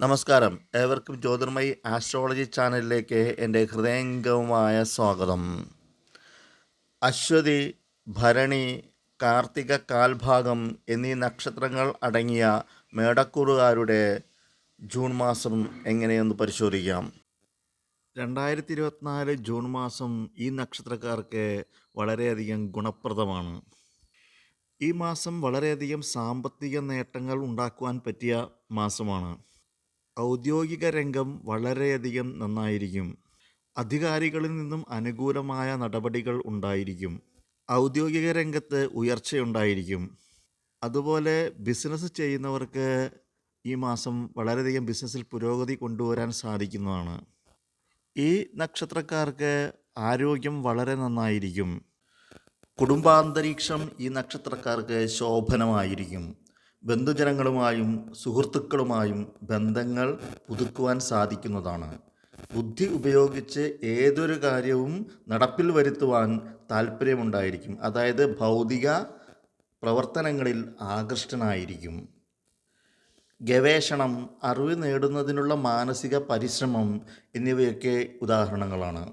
നമസ്കാരം. ഏവർക്കും ജ്യോതിർമയി ആസ്ട്രോളജി ചാനലിലേക്ക് എന്റെ ഹൃദയംഗവുമായ സ്വാഗതം. അശ്വതി ഭരണി കാർത്തിക കാൽഭാഗം എന്നീ നക്ഷത്രങ്ങൾ അടങ്ങിയ മേടക്കൂറുകാരുടെ ജൂൺ മാസം എങ്ങനെയെന്ന് പരിശോധിക്കാം. രണ്ടായിരത്തി ഇരുപത്തിനാല് ജൂൺ മാസം ഈ നക്ഷത്രക്കാർക്ക് വളരെയധികം ഗുണപ്രദമാണ്. ഈ മാസം വളരെയധികം സാമ്പത്തിക നേട്ടങ്ങൾ ഉണ്ടാക്കുവാൻ പറ്റിയ മാസമാണ്. ഔദ്യോഗിക രംഗം വളരെയധികം നന്നായിരിക്കും. അധികാരികളിൽ നിന്നും അനുകൂലമായ നടപടികൾ ഉണ്ടായിരിക്കും. ഔദ്യോഗിക രംഗത്ത് ഉയർച്ചയുണ്ടായിരിക്കും. അതുപോലെ ബിസിനസ് ചെയ്യുന്നവർക്ക് ഈ മാസം വളരെയധികം ബിസിനസ്സിൽ പുരോഗതി കൊണ്ടുവരാൻ സാധിക്കുന്നതാണ്. ഈ നക്ഷത്രക്കാർക്ക് ആരോഗ്യം വളരെ നന്നായിരിക്കും. കുടുംബാന്തരീക്ഷം ഈ നക്ഷത്രക്കാർക്ക് ശോഭനമായിരിക്കും. ബന്ധുജനങ്ങളുമായും സുഹൃത്തുക്കളുമായും ബന്ധങ്ങൾ പുതുക്കുവാൻ സാധിക്കുന്നതാണ്. ബുദ്ധി ഉപയോഗിച്ച് ഏതൊരു കാര്യവും നടപ്പിൽ വരുത്തുവാൻ താല്പര്യമുണ്ടായിരിക്കും അതായത് ഭൗതിക പ്രവർത്തനങ്ങളിൽ ആകൃഷ്ടനായിരിക്കും. ഗവേഷണം അറിവ് നേടുന്നതിനുള്ള മാനസിക പരിശ്രമം എന്നിവയൊക്കെ ഉദാഹരണങ്ങളാണ്.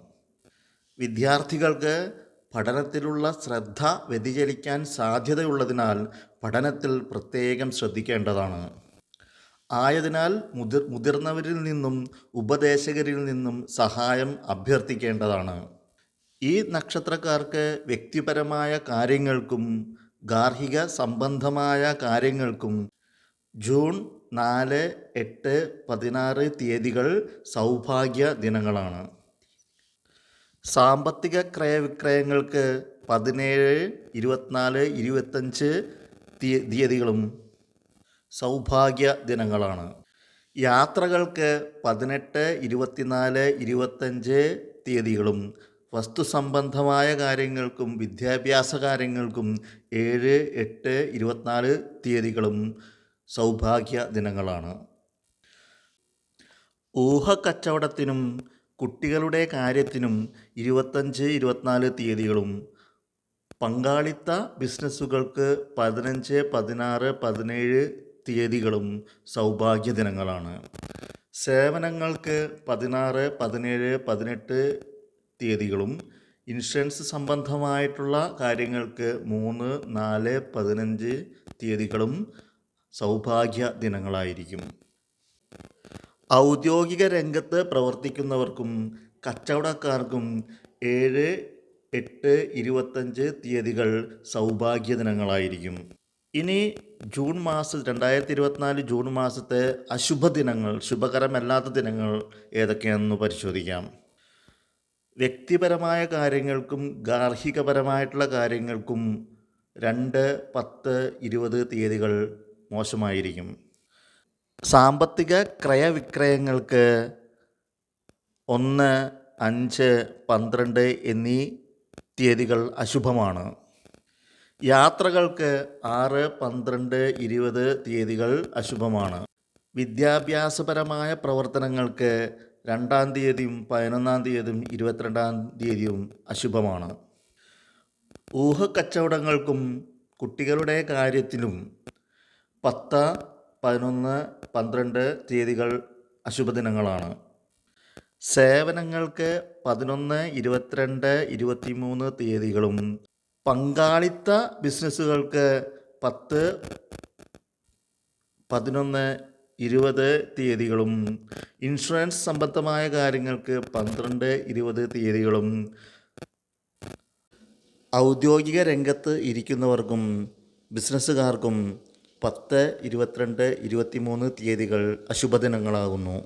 വിദ്യാർത്ഥികൾക്ക് പഠനത്തിലുള്ള ശ്രദ്ധ വ്യതിചലിക്കാൻ സാധ്യതയുള്ളതിനാൽ പഠനത്തിൽ പ്രത്യേകം ശ്രദ്ധിക്കേണ്ടതാണ്. ആയതിനാൽ മുതിർ മുതിർന്നവരിൽ നിന്നും ഉപദേശകരിൽ നിന്നും സഹായം അഭ്യർത്ഥിക്കേണ്ടതാണ്. ഈ നക്ഷത്രക്കാർക്ക് വ്യക്തിപരമായ കാര്യങ്ങൾക്കും ഗാർഹിക സംബന്ധമായ കാര്യങ്ങൾക്കും ജൂൺ നാല് എട്ട് പതിനാറ് തീയതികൾ സൗഭാഗ്യ ദിനങ്ങളാണ്. സാമ്പത്തിക ക്രയവിക്രയങ്ങൾക്ക് പതിനേഴ് ഇരുപത്തിനാല് ഇരുപത്തഞ്ച് തീയ തീയതികളും സൗഭാഗ്യ ദിനങ്ങളാണ്. യാത്രകൾക്ക് പതിനെട്ട് ഇരുപത്തിനാല് ഇരുപത്തഞ്ച് തീയതികളും വസ്തു സംബന്ധമായ കാര്യങ്ങൾക്കും വിദ്യാഭ്യാസ കാര്യങ്ങൾക്കും ഏഴ് എട്ട് ഇരുപത്തിനാല് തീയതികളും സൗഭാഗ്യ ദിനങ്ങളാണ്. ഊഹക്കച്ചവടത്തിനും കുട്ടികളുടെ കാര്യത്തിനും ഇരുപത്തഞ്ച് ഇരുപത്തിനാല് തീയതികളും പങ്കാളിത്ത ബിസിനസ്സുകൾക്ക് പതിനഞ്ച് പതിനാറ് പതിനേഴ് തീയതികളും സൗഭാഗ്യ ദിനങ്ങളാണ്. സേവനങ്ങൾക്ക് പതിനാറ് പതിനേഴ് പതിനെട്ട് തീയതികളും ഇൻഷുറൻസ് സംബന്ധമായിട്ടുള്ള കാര്യങ്ങൾക്ക് മൂന്ന് നാല് പതിനഞ്ച് തീയതികളും സൗഭാഗ്യ ദിനങ്ങളായിരിക്കും. ഔദ്യോഗിക രംഗത്ത് പ്രവർത്തിക്കുന്നവർക്കും കച്ചവടക്കാർക്കും ഏഴ് എട്ട് ഇരുപത്തഞ്ച് തീയതികൾ സൗഭാഗ്യ ദിനങ്ങളായിരിക്കും. ഇനി ജൂൺ മാസം രണ്ടായിരത്തി ഇരുപത്തിനാല് ജൂൺ മാസത്തെ അശുഭ ദിനങ്ങൾ ശുഭകരമല്ലാത്ത ദിനങ്ങൾ ഏതൊക്കെയാണെന്ന് പരിശോധിക്കാം. വ്യക്തിപരമായ കാര്യങ്ങൾക്കും ഗാർഹികപരമായിട്ടുള്ള കാര്യങ്ങൾക്കും രണ്ട് പത്ത് ഇരുപത് തീയതികൾ മോശമായിരിക്കും. സാമ്പത്തിക ക്രയവിക്രയങ്ങൾക്ക് ഒന്ന് അഞ്ച് പന്ത്രണ്ട് എന്നീ തീയതികൾ അശുഭമാണ്. യാത്രകൾക്ക് ആറ് പന്ത്രണ്ട് ഇരുപത് തീയതികൾ അശുഭമാണ്. വിദ്യാഭ്യാസപരമായ പ്രവർത്തനങ്ങൾക്ക് രണ്ടാം തീയതിയും പതിനൊന്നാം തീയതിയും ഇരുപത്തിരണ്ടാം തീയതിയും അശുഭമാണ്. ഊഹക്കച്ചവടങ്ങൾക്കും കുട്ടികളുടെ കാര്യത്തിലും പത്ത് പതിനൊന്ന് പന്ത്രണ്ട് തീയതികൾ അശുഭദിനങ്ങളാണ്. സേവനങ്ങൾക്ക് പതിനൊന്ന് ഇരുപത്തിരണ്ട് ഇരുപത്തിമൂന്ന് തീയതികളും. പങ്കാളിത്ത ബിസിനസ്സുകൾക്ക് പത്ത് പതിനൊന്ന് ഇരുപത് തീയതികളും. ഇൻഷുറൻസ് സംബന്ധമായ കാര്യങ്ങൾക്ക് പന്ത്രണ്ട് ഇരുപത് തീയതികളും. ഔദ്യോഗിക രംഗത്ത് ഇരിക്കുന്നവർക്കും ബിസിനസ്സുകാർക്കും പത്ത് ഇരുപത്തിരണ്ട് ഇരുപത്തിമൂന്ന് തീയതികൾ അശുഭദിനങ്ങളാകുന്നു.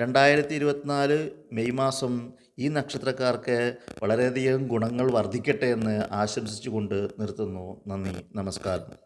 രണ്ടായിരത്തി ഇരുപത്തിനാല് മെയ് മാസം ഈ നക്ഷത്രക്കാർക്ക് വളരെയധികം ഗുണങ്ങൾ വർദ്ധിക്കട്ടെ എന്ന് ആശംസിച്ചുകൊണ്ട് നിർത്തുന്നു. നന്ദി നമസ്കാരം.